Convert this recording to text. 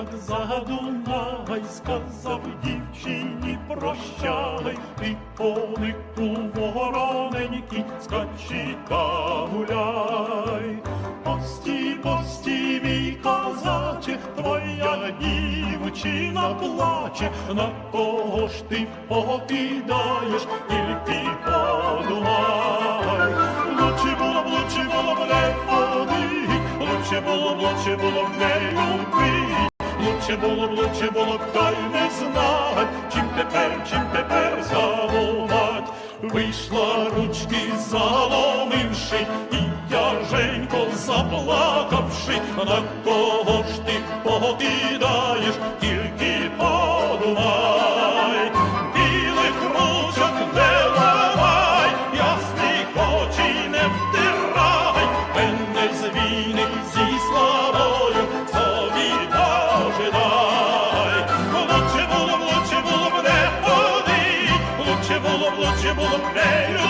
так задумай, сказав дівчині прощай, ти конику вороненький, скачи та гуляй. Пості, пості, мій козаче, твоя дівчина плаче, на кого ж ти покидаєш, тільки подумай. Лучше було б, лучше було б не ходить, лучше було б, лучше було б не любить, лучше було б, лучше було б, й не знать, чим тепер, чим тепер заломать. Вийшла ручки заломивши, і я Женько заплакавши, на кого ж ти покидаєш, тільки подумай, Лучше було б, лучше